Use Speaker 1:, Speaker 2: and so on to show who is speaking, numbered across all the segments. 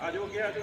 Speaker 1: ਆਜੋ ਅੱਗੇ ਆਜੋ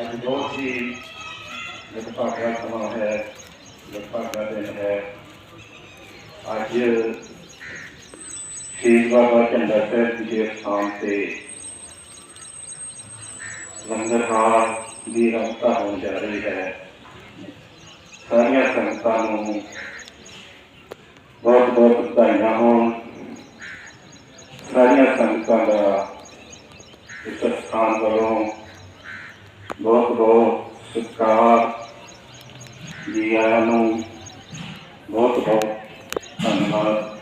Speaker 1: ਅੱਜ ਬਹੁਤ ਹੀ ਲਗਭਗਾ ਸਮਾਂ ਹੈ ਲਗਭਗਾ ਦਿਨ ਹੈ ਅੱਜ ਸ਼ਹੀਦ ਬਾਬਾ ਝੰਡਾ ਸਾਹਿਬ ਜੀ ਦੇ ਸਥਾਨ ਤੇ। ਲੰਗਰ ਹਾਲ ਦੀ ਰਸਤਾ ਹੋਣ ਜਾ ਰਹੀ ਹੈ। ਸਾਰੀਆਂ ਸੰਗਤਾਂ ਨੂੰ ਬਹੁਤ ਬਹੁਤ ਵਧਾਈਆਂ ਹੋਣ। ਸਾਰੀਆਂ ਸੰਗਤਾਂ ਦਾ ਇਸ ਸਥਾਨ ਵੱਲੋਂ ਬਹੁਤ ਬਹੁਤ ਸਤਿਕਾਰ ਜੀ ਆਇਆਂ ਨੂੰ ਬਹੁਤ ਬਹੁਤ ਧੰਨਵਾਦ।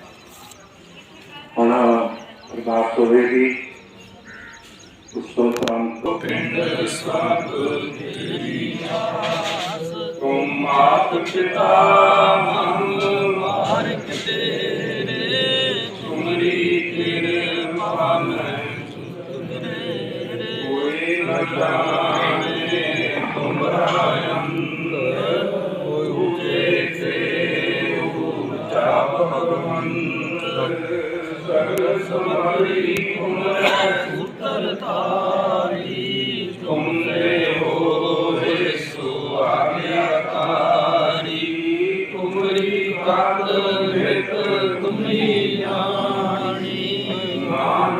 Speaker 2: ਮਾਤ ਪਿਤਾ ਮੰਗ ਮਾਰਕ ਤੇਰੇ ਤੁਮਰੀ ਤੇਰੇ ਮਨ ਕੋਈ ਨ ਜਾਣੇ ਤੁਮਰਾ ਅੰਦਰ ਕੋਈ ਉਚੇ ਤੇ ਉਚਾ ਭਗਵੰਤ ਸਗਲ ਸਮਰੀ ਤੁਮਰੇ ਉਤਰ ਤਾਰੀ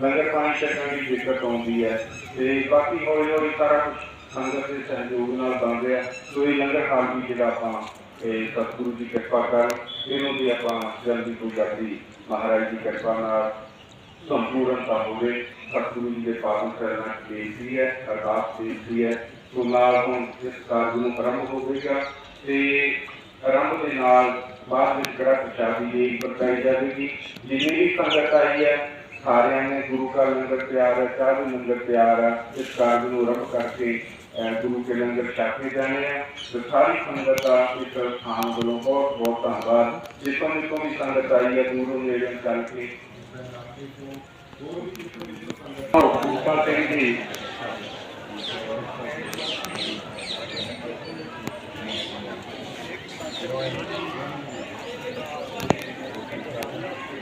Speaker 1: ਲੰਗਰ ਪਾਣੀ ਛਕਣ ਦੀ ਦਿੱਕਤ ਆਉਂਦੀ ਹੈ ਤੇ ਬਾਕੀ ਹੌਲੀ ਹੌਲੀ ਸਾਰਾ ਕੁਝ ਸੰਗਤ ਦੇ ਸਹਿਯੋਗ ਨਾਲ ਬਣ ਰਿਹਾ। ਸੋ ਇਹ ਲੰਗਰ ਹਾਲ ਵੀ ਜਿਹੜਾ ਆਪਾਂ, ਇਹ ਸਤਿਗੁਰੂ ਦੀ ਕਿਰਪਾ ਕਰ, ਇਹਨੂੰ ਵੀ ਆਪਾਂ ਜਲਦੀ ਤੋਂ ਜਲਦੀ ਮਹਾਰਾਜ ਦੀ ਕਿਰਪਾ ਨਾਲ ਸੰਪੂਰਨਤਾ ਹੋਵੇ। ਸਤਿਗੁਰੂ ਜੀ ਦੇ ਪਾਵਨ ਕਰਨਾ 'ਚ ਬੇਨਤੀ ਹੈ, ਅਰਦਾਸ ਬੇਨਤੀ ਹੈ। ਸੋ ਨਾਲ ਹੁਣ ਇਸ ਕਾਰਜ ਨੂੰ ਆਰੰਭ ਹੋਵੇਗਾ ਤੇ ਆਰੰਭ ਦੇ ਨਾਲ ਬਾਅਦ ਵਿੱਚ ਕੜਾ ਪ੍ਰਸ਼ਾਦੀ ਦੀ ਵਰਤਾਈ ਜਾਵੇਗੀ, ਜਿੰਨੀ ਵੀ ਸੰਗਤ ਆਈ ਹੈ ਸਾਰਿਆਂ ਨੇ ਗੁਰੂ ਘਰ ਲੰਗਰ ਤਿਆਰ ਹੈ ਚਾਹ ਦੇ ਲੰਗਰ ਤਿਆਰ ਹੈ ਇਸ ਕਾਰਜ ਨੂੰ ਆਰੰਭ ਕਰਕੇ ਅਹ, ਗੁਰੂ ਕੇ ਲੰਗਰ ਛਕੇ ਜਾਣੇ ਆ ਤੇ ਸਾਰੀ ਸੰਗਤ ਦਾ ਇਸ ਸਥਾਨ ਵੱਲੋਂ ਬਹੁਤ ਬਹੁਤ ਧੰਨਵਾਦ ਜਿੱਥੋਂ ਜਿੱਥੋਂ ਵੀ ਸੰਗਤ ਆਈ ਹੈ ਦੂਰੋਂ ਨੇੜੇ ਚੱਲ ਕੇ